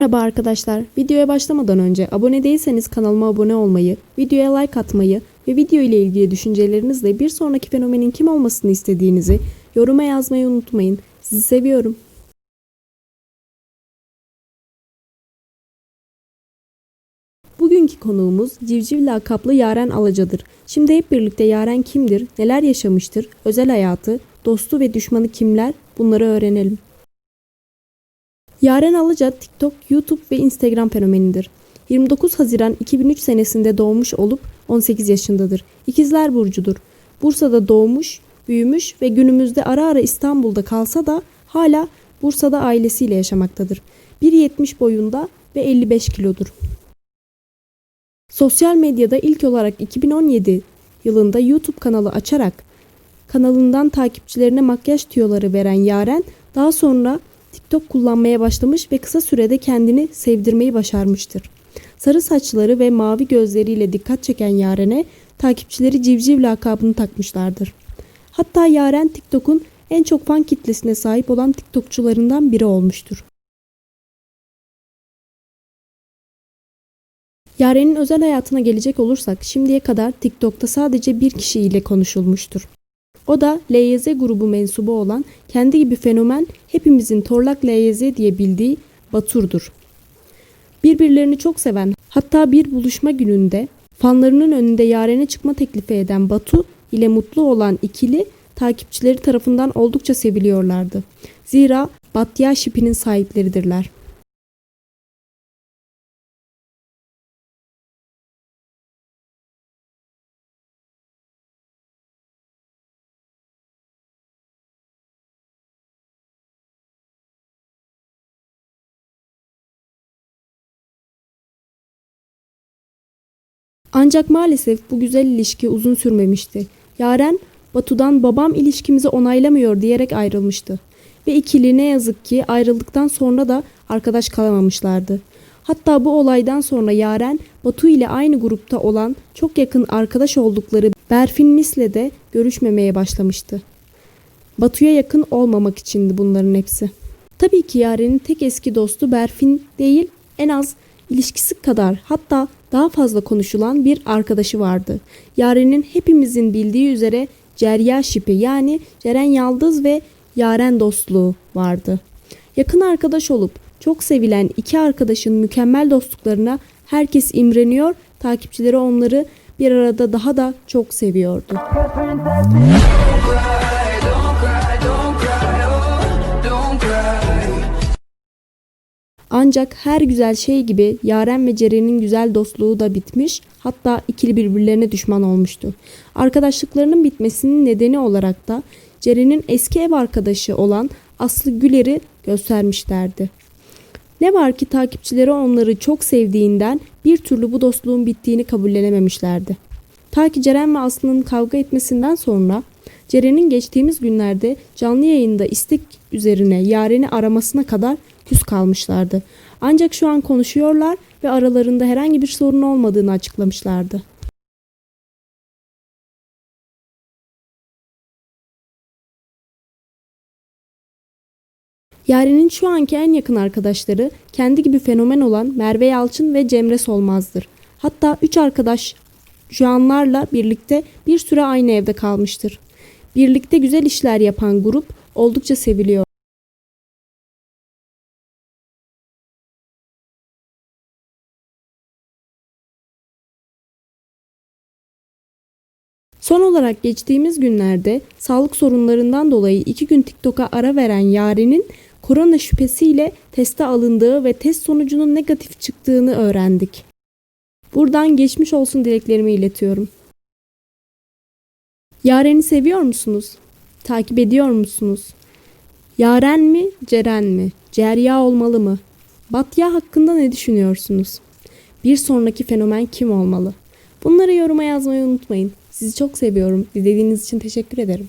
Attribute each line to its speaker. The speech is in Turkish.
Speaker 1: Merhaba arkadaşlar. Videoya başlamadan önce abone değilseniz kanalıma abone olmayı, videoya like atmayı ve video ile ilgili düşüncelerinizle bir sonraki fenomenin kim olmasını istediğinizi yoruma yazmayı unutmayın. Sizi seviyorum. Bugünkü konuğumuz civciv lakaplı Yaren Alaca'dır. Şimdi hep birlikte Yaren kimdir, neler yaşamıştır, özel hayatı, dostu ve düşmanı kimler bunları öğrenelim. Yaren Alaca TikTok, YouTube ve Instagram fenomenidir. 29 Haziran 2003 senesinde doğmuş olup 18 yaşındadır. İkizler Burcu'dur. Bursa'da doğmuş, büyümüş ve günümüzde ara ara İstanbul'da kalsa da hala Bursa'da ailesiyle yaşamaktadır. 1.70 boyunda ve 55 kilodur. Sosyal medyada ilk olarak 2017 yılında YouTube kanalı açarak kanalından takipçilerine makyaj tüyoları veren Yaren daha sonra TikTok kullanmaya başlamış ve kısa sürede kendini sevdirmeyi başarmıştır. Sarı saçları ve mavi gözleriyle dikkat çeken Yaren'e takipçileri civciv lakabını takmışlardır. Hatta Yaren TikTok'un en çok fan kitlesine sahip olan TikTokçularından biri olmuştur. Yaren'in özel hayatına gelecek olursak şimdiye kadar TikTok'ta sadece bir kişi ile konuşulmuştur. O da LYZ grubu mensubu olan kendi gibi fenomen hepimizin Torlak LYZ diye bildiği Batur'dur. Birbirlerini çok seven hatta bir buluşma gününde fanlarının önünde Yaren'e çıkma teklifi eden Batu ile mutlu olan ikili takipçileri tarafından oldukça seviliyorlardı. Zira Batya şipinin sahipleridirler. Ancak maalesef bu güzel ilişki uzun sürmemişti. Yaren, Batu'dan babam ilişkimizi onaylamıyor diyerek ayrılmıştı. Ve ikili ne yazık ki ayrıldıktan sonra da arkadaş kalamamışlardı. Hatta bu olaydan sonra Yaren, Batu ile aynı grupta olan çok yakın arkadaş oldukları Berfin Mis'le de görüşmemeye başlamıştı. Batu'ya yakın olmamak içindi bunların hepsi. Tabii ki Yaren'in tek eski dostu Berfin değil, en az ilişkisi kadar hatta daha fazla konuşulan bir arkadaşı vardı. Yaren'in hepimizin bildiği üzere Cerya şipi yani Ceren Yaldız ve Yaren dostluğu vardı. Yakın arkadaş olup çok sevilen iki arkadaşın mükemmel dostluklarına herkes imreniyor, takipçileri onları bir arada daha da çok seviyordu. Ancak her güzel şey gibi Yaren ve Ceren'in güzel dostluğu da bitmiş, hatta ikili birbirlerine düşman olmuştu. Arkadaşlıklarının bitmesinin nedeni olarak da Ceren'in eski ev arkadaşı olan Aslı Güler'i göstermişlerdi. Ne var ki takipçileri onları çok sevdiğinden bir türlü bu dostluğun bittiğini kabullenememişlerdi. Ta ki Ceren ve Aslı'nın kavga etmesinden sonra Ceren'in geçtiğimiz günlerde canlı yayında istek üzerine Yaren'i aramasına kadar küs kalmışlardı. Ancak şu an konuşuyorlar ve aralarında herhangi bir sorun olmadığını açıklamışlardı. Yaren'in şu anki en yakın arkadaşları kendi gibi fenomen olan Merve Yalçın ve Cemre Solmaz'dır. Hatta üç arkadaş şu anlarla birlikte bir süre aynı evde kalmıştır. Birlikte güzel işler yapan grup oldukça seviliyor. Son olarak geçtiğimiz günlerde sağlık sorunlarından dolayı iki gün TikTok'a ara veren Yaren'in korona şüphesiyle teste alındığı ve test sonucunun negatif çıktığını öğrendik. Buradan geçmiş olsun dileklerimi iletiyorum. Yaren'i seviyor musunuz? Takip ediyor musunuz? Yaren mi, Ceren mi? Cerya olmalı mı? Batya hakkında ne düşünüyorsunuz? Bir sonraki fenomen kim olmalı? Bunları yoruma yazmayı unutmayın. Sizi çok seviyorum. Dinlediğiniz için teşekkür ederim.